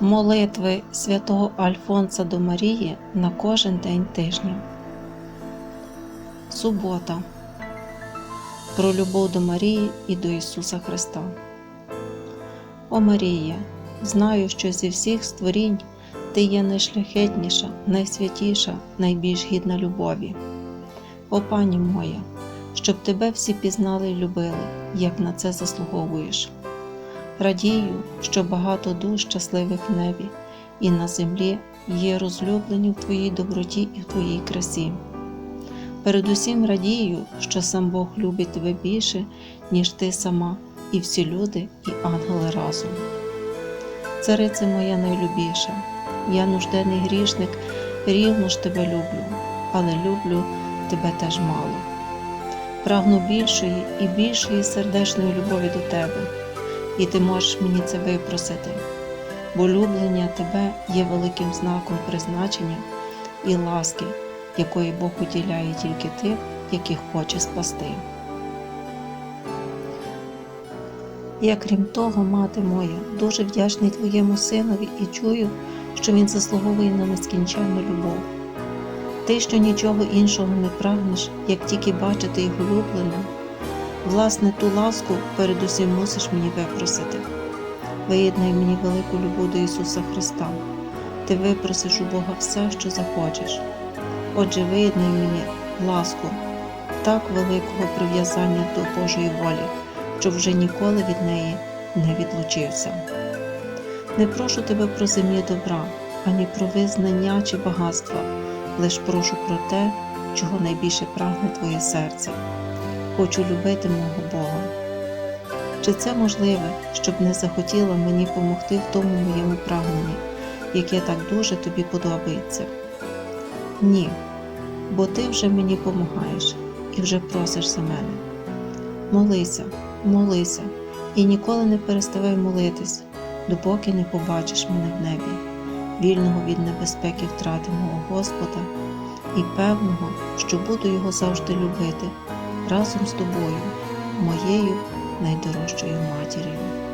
Молитви святого Альфонса до Марії на кожен день тижня. Субота. Про любов до Марії і до Ісуса Христа. О Марія, знаю, що зі всіх створінь ти є найшляхетніша, найсвятіша, найбільш гідна любові. О пані моя, щоб тебе всі пізнали і любили, як на це заслуговуєш. Радію, що багато душ щасливих в небі і на землі є розлюблені в Твоїй доброті і в Твоїй красі. Передусім радію, що сам Бог любить тебе більше, ніж ти сама, і всі люди, і ангели разом. Царице моя найлюбіша, я нужденний грішник, рівно ж тебе люблю, але люблю тебе теж мало. Прагну більшої і більшої сердечної любові до тебе і ти можеш мені це випросити, бо люблення тебе є великим знаком призначення і ласки, якої Бог уділяє тільки тих, яких хоче спасти. Я, крім того, мати моя, дуже вдячний твоєму синові і чую, що він заслуговує на нескінченну любов. Ти, що нічого іншого не прагнеш, як тільки бачити його улюбленим, Власне, ту ласку передусім мусиш мені випросити. Виєднай мені велику любов до Ісуса Христа. Ти випросиш у Бога все, що захочеш. Отже, виєднай мені ласку так великого прив'язання до Божої волі, щоб вже ніколи від неї не відлучився. Не прошу тебе про земні добра, ані про визнання чи багатства, лиш прошу про те, чого найбільше прагне твоє серце хочу любити мого Бога. Чи це можливе, щоб не захотіла мені помогти в тому моєму прагненні, яке так дуже тобі подобається? Ні, бо ти вже мені помагаєш і вже просиш за мене. Молися, молися і ніколи не переставай молитись, допоки не побачиш мене в небі, вільного від небезпеки втрати мого Господа і певного, що буду його завжди любити разом з тобою, моєю найдорожчою матір'ю.